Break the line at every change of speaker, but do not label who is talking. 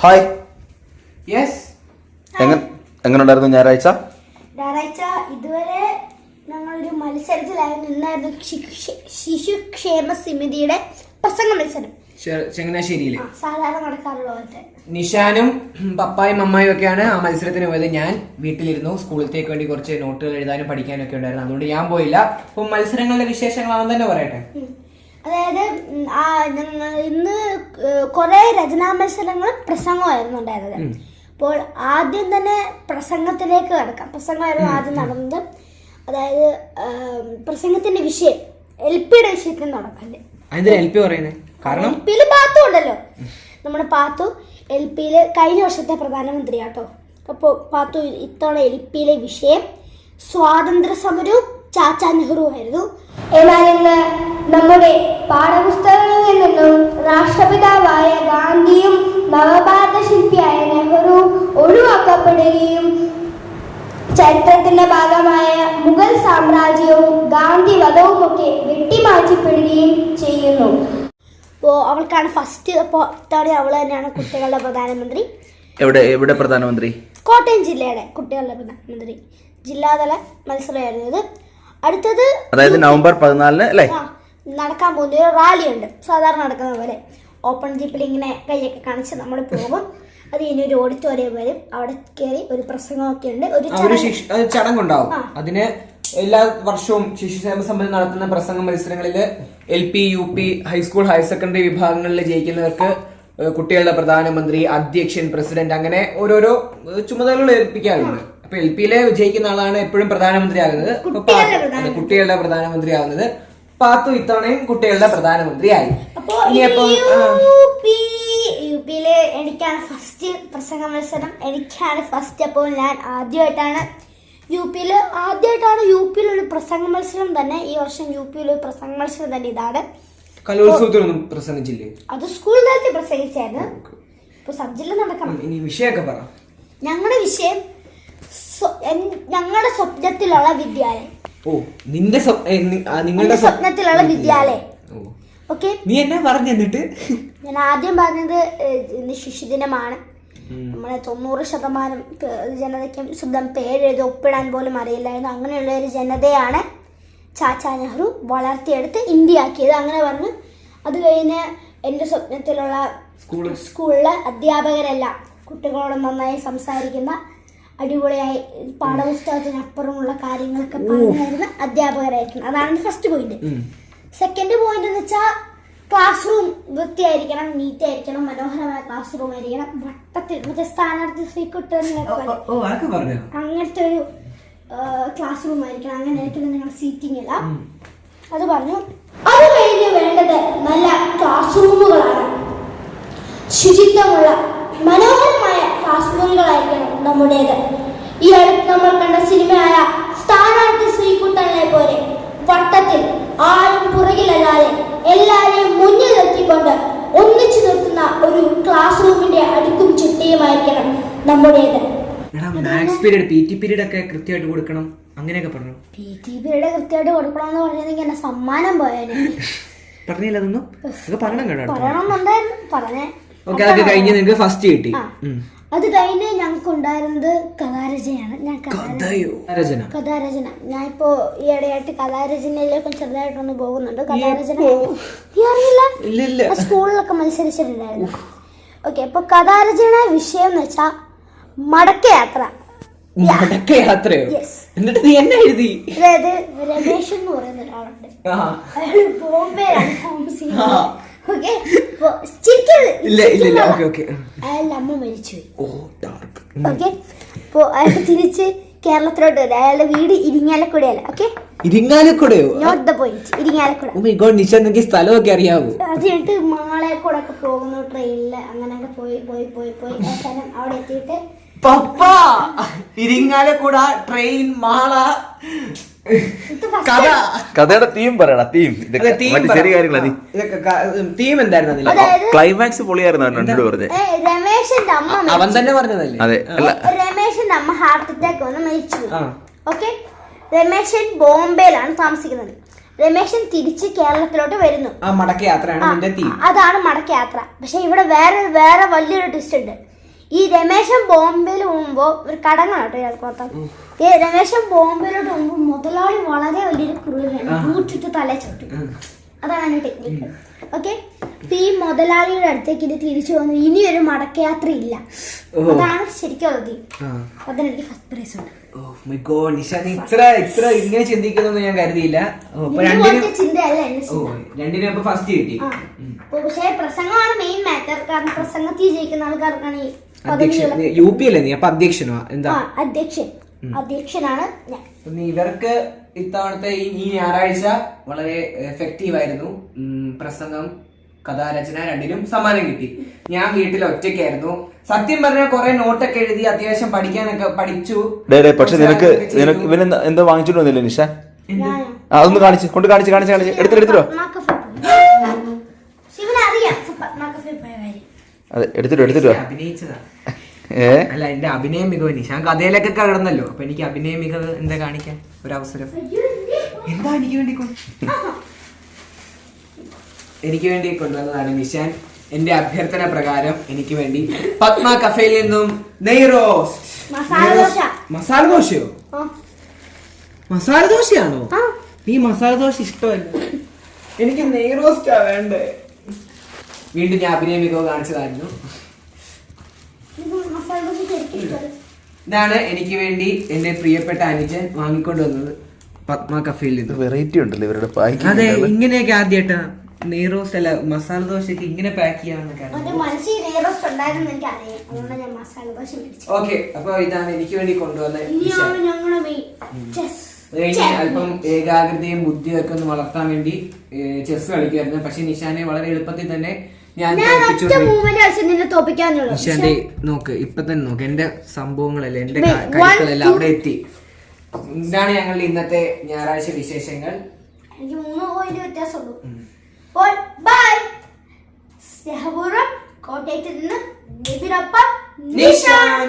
Hi.
Yes
എങ്ങനെ എങ്ങനെ ഉണ്ടായിരുന്നു ഞായറാഴ്ച?
ഞായറാഴ്ച ഇതുവരെ ഞങ്ങളൊരു മത്സരത്തിലായിരുന്നു ഇന്നായിരുന്നു ശിശുക്ഷേമ സമിതിയുടെ പ്രസംഗ മത്സരം. ചങ്ങനാശ്ശേരിയിൽ. സാധാരണ നടക്കാറുള്ള പോലത്തെ.
നിഷാനും പപ്പായും അമ്മായും ഒക്കെയാണ് ആ മത്സരത്തിന് പോയത്. ഞാൻ വീട്ടിലിരുന്നു. സ്കൂളിലേക്ക് വേണ്ടി കുറച്ച് നോട്ടുകൾ എഴുതാനും പഠിക്കാനും ഒക്കെ ഉണ്ടായിരുന്നു. അതുകൊണ്ട് ഞാൻ പോയില്ല. അപ്പൊ മത്സരങ്ങളുടെ വിശേഷങ്ങളാണെന്ന് തന്നെ പറയട്ടെ.
അതായത് ഞങ്ങൾ ഇന്ന് കുറെ രചനാ മത്സരങ്ങളും പ്രസംഗമായിരുന്നു ഉണ്ടായിരുന്നത്. അപ്പോൾ ആദ്യം തന്നെ പ്രസംഗത്തിലേക്ക് കടക്കാം. പ്രസംഗമായിരുന്നു ആദ്യം നടന്നത്. അതായത് പ്രസംഗത്തിന്റെ വിഷയം എൽ പിയുടെ വിഷയത്തിൽ
നടക്കല്ലേ എൽ
പിയിൽ പാത്തു ഉണ്ടല്ലോ. നമ്മുടെ പാത്തു എൽ പിയിൽ കഴിഞ്ഞ വർഷത്തെ പ്രധാനമന്ത്രി പ്രധാനമന്ത്രിയാട്ടോ. അപ്പോൾ പാത്തു ഇത്തവണ എൽ പിയിലെ വിഷയം സ്വാതന്ത്ര്യ സമരവും ചാച്ചാ നെഹ്റു ആയിരുന്നു
ഇന്ന് നമ്മുടെ പാഠപുസ്തകങ്ങളിൽ നിന്നും രാഷ്ട്രപിതാവായ ഗാന്ധിയും നവഭാരത ശില്പിയായ നെഹ്റു ഒഴിവാക്കപ്പെടുകയും ചരിത്രത്തിന്റെ ഭാഗമായ മുഗൾ സാമ്രാജ്യവും ഗാന്ധി വധവുമൊക്കെ വെട്ടിമാറ്റിപ്പെടുകയും ചെയ്യുന്നു.
അപ്പോൾ അവൾക്കാണ് ഫസ്റ്റ് അപ്പോൾ ഇത്തവണ അവൾ തന്നെയാണ് കുട്ടികളുടെ പ്രധാനമന്ത്രി.
എവിടെ എവിടെ പ്രധാനമന്ത്രി?
കോട്ടയം ജില്ലയുടെ കുട്ടികളുടെ പ്രധാനമന്ത്രി. ജില്ലാതല മത്സരമായിരുന്നു ഇത്. അടുത്തത്
അതായത് നവംബർ പതിനാലിന് അല്ലേ?
നടക്കാൻ പോകുന്ന ഒരു റാലി ഉണ്ട്. സാധാരണ നടക്കുന്ന പോലെ. ഓപ്പൺ ജീപ്പിൽ ഇങ്ങനെ കൈയൊക്കെ കാണിച്ച് നമ്മൾ പോകും. അത് ഇനി ഒരു ഓഡിറ്റോറിയം വരും അവിടെ കയറി ഒരു പ്രസംഗമൊക്കെ ഉണ്ട്. ഒരു
ചടങ്ങുണ്ടാവും. അതിന് എല്ലാ വർഷവും ശിശു ശിശുക്ഷേമ സമിതി നടത്തുന്ന പ്രസംഗ മത്സരങ്ങളിൽ L P U P high school higher secondary വിഭാഗങ്ങളിൽ ജയിക്കുന്നവർക്ക് കുട്ടികളുടെ പ്രധാനമന്ത്രി അധ്യക്ഷൻ പ്രസിഡന്റ് അങ്ങനെ ഓരോരോ ചുമതലകൾ ഏൽപ്പിക്കാറുണ്ട്. അപ്പൊ എൽ പിയിലെ വിജയിക്കുന്ന ആളാണ് എപ്പോഴും പ്രധാനമന്ത്രി ആകുന്നത് കുട്ടികളുടെ പ്രധാനമന്ത്രി. ആകുന്നത് പാത്തു ഇത്തവണയും കുട്ടികളുടെ
പ്രധാനമന്ത്രിയായി.
ഇനിയപ്പം
എനിക്കാണ് ഫസ്റ്റ് പ്രസംഗ മത്സരം. എനിക്കാണ് ഫസ്റ്റ് അപ്പോൾ ഞാൻ ആദ്യമായിട്ടാണ് യു പിയിൽ ആദ്യമായിട്ടാണ് യു പിയിൽ ഒരു പ്രസംഗ മത്സരം തന്നെ. ഈ വർഷം യു പിയിൽ ഒരു പ്രസംഗ മത്സരം തന്നെ ഇതാണ്.
കലോത്സവത്തിനൊന്നും പ്രസംഗിച്ചില്ലേ?
അത് സ്കൂൾ തലത്തിൽ പ്രസംഗിച്ചായിരുന്നു. ഇപ്പൊ സബ് ജില്ല നടക്കണം.
ഇനി വിഷയമൊക്കെ പറ.
ഞങ്ങളുടെ വിഷയം ഞങ്ങളുടെ സ്വപ്നത്തിലുള്ള വിദ്യാലയം.
ഓ നിന്റെ നിങ്ങളുടെ
സ്വപ്നത്തിലുള്ള വിദ്യാലയം. ഓക്കെ.
നീ എന്നെ പറഞ്ഞു എന്നിട്ട്?
ഞാൻ ആദ്യം പറഞ്ഞത് ഇന്ന് ശിശുദിനമാണ്. നമ്മളെ തൊണ്ണൂറ് ശതമാനം ജനതയ്ക്കും സ്വന്തം പേരെഴുതി ഒപ്പിടാൻ പോലും അറിയില്ലായിരുന്നു. അങ്ങനെയുള്ള ഒരു ജനതയാണ് ചാച്ചാ നെഹ്റു വളർത്തിയെടുത്ത് ഇന്ത്യ ഇന്ത്യയാക്കിയത്. അങ്ങനെ പറഞ്ഞു. അത് കഴിഞ്ഞ് എന്റെ സ്വപ്നത്തിലുള്ള സ്കൂളിലെ അധ്യാപകരെല്ലാം കുട്ടികളോട് നന്നായി സംസാരിക്കുന്ന അടിപൊളിയായി. പാഠപുസ്തകത്തിനപ്പുറമുള്ള കാര്യങ്ങളൊക്കെ പറഞ്ഞു തരുന്ന അധ്യാപകരായിരിക്കണം അതാണ് ഫസ്റ്റ് പോയിന്റ് സെക്കൻഡ് പോയിന്റ് എന്ന് വെച്ചാൽ ക്ലാസ് റൂം വൃത്തിയായിരിക്കണം നീറ്റ് ആയിരിക്കണം മനോഹരമായ ക്ലാസ് റൂം ആയിരിക്കണം വട്ടത്തിൽ മറ്റേ സ്ഥാനാർത്ഥി
പറഞ്ഞു
അങ്ങനത്തെ ഒരു ക്ലാസ് റൂം ആയിരിക്കണം. അങ്ങനെ ആയിരിക്കണം നിങ്ങൾ സീറ്റിംഗ് എല്ലാം അത് പറഞ്ഞു
അത് കഴിഞ്ഞ് വേണ്ടത് നല്ല ക്ലാസ് റൂമുകളാണ് ശുചിത്വമുള്ള മനോഹരമായ ക്ലാസ് മുറികളായിരിക്കണം നമ്മുടേത് ഈ അടുത്ത് നമ്മൾ കണ്ട സിനിമയായ സ്ഥാനാർത്ഥി ശ്രീകുട്ടനെ പോലെ വട്ടത്തിൽ ആരും പുറകിലല്ലാതെ എല്ലാവരെയും മുന്നിൽ നിർത്തിക്കൊണ്ട് ഒന്നിച്ചു നിർത്തുന്ന ഒരു ക്ലാസ് റൂമിന്റെ അടുക്കും ചിട്ടയുമായിരിക്കണം നമ്മുടേത്.
എടാ maths period P T period ഒക്കെ കൃത്യമായിട്ട് കൊടുക്കണം. അങ്ങനെയൊക്കെ പറഞ്ഞു?
പി ടി കൃത്യമായിട്ട് കൊടുക്കണമെന്ന് പറഞ്ഞതെങ്കിൽ എന്നെ സമ്മാനം പോയേനെ.
പറഞ്ഞില്ല അതൊന്നും അതൊക്കെ പറയണം കേട്ടോ
പറയണമെന്നുണ്ടായിരുന്നു. പറഞ്ഞേ.
ഓക്കെ അതൊക്കെ കഴിഞ്ഞ് നിങ്ങൾക്ക് ഫസ്റ്റ് കിട്ടി.
അത് കഴിഞ്ഞ് ഞങ്ങൾക്ക് ഉണ്ടായിരുന്നത് കഥാരചനയാണ്. ഞാൻ കഥാരചന കഥാരചന. ഞാൻ ഇപ്പോ ഈ ഇടയായിട്ട് കഥാരചനയിലേക്കും ചെറുതായിട്ടൊന്ന് പോകുന്നുണ്ട്. കഥാരചന അറിയില്ല? സ്കൂളിലൊക്കെ മത്സരിച്ചിട്ടുണ്ടായിരുന്നു. ഓക്കെ അപ്പൊ കഥാരചന വിഷയം എന്ന് വെച്ചാ മടക്കയാത്ര. മടക്കയാത്രയോ?
എന്നിട്ട് നീ എന്നെ എഴുതി?
അതായത് രമേശ് എന്ന് പറയുന്ന ഒരാളുണ്ട്. അയാൾ ബോംബെയിലാണ്
ഇല്ല ഇല്ല ഇല്ല. ഓക്കെ ഓക്കെ
അയാളുടെ അമ്മ മരിച്ചുപോയി
ഓ ഡാർക്ക്
ഓക്കെ അപ്പോൾ അയാൾ തിരിച്ച് കേരളത്തിലോട്ട് വരും. അയാളുടെ വീട് ഇരിങ്ങാലക്കുടയല്ല okay
ഇരിങ്ങാലക്കുടയോ?
Not the point Irinjalakuda.
Oh my God Nisha ഈ സ്ഥലമൊക്കെ അറിയാവോ?
അത് കഴിഞ്ഞിട്ട് മാളെ കൂടെ ഒക്കെ പോകുന്നു ട്രെയിനിൽ അങ്ങനെയൊക്കെ പോയി പോയി പോയി പോയി. അവസാനം അവിടെ എത്തിയിട്ട്
പപ്പ! ഇരിങ്ങാലക്കുട ട്രെയിൻ മാള.
കഥയുടെ തീം പറയടാ തീം ചെറിയ കാര്യങ്ങളാ
തീം എന്തായിരുന്നു
ക്ലൈമാക്സ് പൊളിയായിരുന്നു എന്നോട് പറഞ്ഞത്
രമേശന്റെ അമ്മ
അവൻ തന്നെ പറഞ്ഞതല്ലേ?
അതെ അല്ല.
രമേശന്റെ അമ്മ ഹാർട്ട് അറ്റാക്ക് വന്ന് മരിച്ചു. ഓക്കെ രമേശൻ ബോംബെയിലാണ് താമസിക്കുന്നത്. രമേശൻ തിരിച്ച് കേരളത്തിലോട്ട് വരുന്നു. അതാണ് മടക്കയാത്ര. പക്ഷെ ഇവിടെ വേറെ വേറെ വലിയൊരു ട്വിസ്റ്റ് ഉണ്ട്. ഈ രമേശൻ ബോംബെയിൽ പോകുമ്പോ ഒരു കടങ്ങളാട്ടോ ഇയാൾക്ക് മൊത്തം. ഈ രമേശൻ ബോംബെയിലോട്ട് പോകുമ്പോ മുതലാളി വളരെ വലിയൊരു ക്രൂരനാണ് കൂട്ടിട്ട് തല ചവിട്ടും. അതാണ് അതിന്റെ ടെക്നിക്ക് ഓക്കെ ഈ മുതലാളിയുടെ അടുത്തേക്ക് ഇത് തിരിച്ചു വന്നു. ഒരു മടക്കയാത്ര ഇല്ല. അതാണ് ശരിക്കും
അവധി.
അതിനെനിക്ക് ഫസ്റ്റ് പ്രൈസ് ഉണ്ട്.
ഇത്ര ഇത്ര ഇങ്ങനെ ചിന്തിക്കുന്നൊന്നും ഞാൻ കരുതിയില്ല. രണ്ടിനും ഫസ്റ്റ് കിട്ടി.
പക്ഷേ പ്രസംഗമാണ് മെയിൻ മാറ്റർ കാരണം പ്രസംഗത്തിൽ ജയിക്കുന്ന ആൾക്കാർക്കാണ്
അധ്യക്ഷൻ. യു പി അല്ലേ നീ? അപ്പൊ അധ്യക്ഷനോ? എന്താ?
അധ്യക്ഷൻ. അധ്യക്ഷനാണ് ഞാൻ.
ഇവർക്ക് ഇത്തവണത്തെ ഈ ഞായറാഴ്ച വളരെ എഫക്റ്റീവ് ആയിരുന്നു. പ്രസംഗം കഥാരചന രണ്ടിനും സമ്മാനം കിട്ടി. ഞാൻ വീട്ടിൽ ഒറ്റയ്ക്കായിരുന്നു. സത്യം പറഞ്ഞാൽ കുറെ നോട്ടൊക്കെ എഴുതി അത്യാവശ്യം പഠിക്കാനൊക്കെ പഠിച്ചു.
പക്ഷെ നിനക്ക് നിനക്ക് ഇവൻ എന്താ വാങ്ങിച്ചിട്ട് വന്നില്ല? ആ അതൊന്ന് കാണിച്ച് കൊണ്ട് കാണിച്ച് കാണിച്ച് കാണിച്ച്. എടുത്തിട്ട് എടുത്തിട്ടോ അതെ എടുത്തിട്ട് എടുത്തിട്ടോ.
അഭിനയിച്ചതാ. അല്ല എന്റെ അഭിനയ മികവ് ഞാൻ കഥയിലൊക്കെ കടന്നല്ലോ. അപ്പൊ എനിക്ക് അഭിനയ മികവ് എന്താ കാണിക്കാൻ? അവസരം എന്താ എനിക്ക് വേണ്ടി എനിക്ക് വേണ്ടി കൊണ്ടുവന്നതാണ് നിഷാൻ എന്റെ അഭ്യർത്ഥന പ്രകാരം എനിക്ക് വേണ്ടി. പത്മ കഫേയിൽ നിന്നും നെയ്റോസ്റ്റ്.
മസാല ദോശ.
മസാല ദോശയോ. മസാല ദോശയാണോ?
ആ.
നീ മസാല ദോശ ഇഷ്ടമല്ല? എനിക്ക് നെയ് റോസ്റ്റാ വേണ്ടേ. വീണ്ടും ഞാൻ അഭിനയ മികവ് കാണിച്ചതായിരുന്നു.
ഇത്.
ഇതാണ് എനിക്ക് വേണ്ടി എന്റെ പ്രിയപ്പെട്ട അനുജൻ വാങ്ങിക്കൊണ്ട് വന്നത് പത്മ കഫേയിൽ നിന്ന്.
വെറൈറ്റി ഉണ്ടല്ലോ ഇവരുടെ
അതെ ഇങ്ങനെയൊക്കെ ആദ്യമായിട്ടാ നെയ്റോസ് അല്ല മസാല ദോശക്ക് ഇങ്ങനെ പാക്ക് ചെയ്യാന്നൊക്കെ ഓക്കെ അപ്പൊ ഇതാണ് എനിക്ക് വേണ്ടി കൊണ്ടുവന്ന അല്പം ഏകാഗ്രതയും ബുദ്ധിയും ഒക്കെ ഒന്ന് വളർത്താൻ വേണ്ടി ചെസ് കളിക്കുമായിരുന്നു പക്ഷെ നിഷാനെ വളരെ എളുപ്പത്തിൽ തന്നെ ഞാൻ നിഷാന്റെ നോക്ക് ഇപ്പൊ തന്നെ നോക്ക് എന്റെ സംഭവങ്ങളല്ലേ എന്റെ
Wait,
ക- കരുക്കളെല്ലാം
one,
അവിടെ എത്തി. ഇതാണ് ഞങ്ങളുടെ ഇന്നത്തെ ഞായറാഴ്ച വിശേഷങ്ങൾ.
എനിക്ക് മൂന്ന് പോയിന്റ് വ്യത്യാസമുള്ളൂ. അപ്പോൾ ബൈ സ്നേഹപൂർവം കോട്ടയത്ത് നിന്ന് നിബിനൊപ്പം
നിഷാൻ.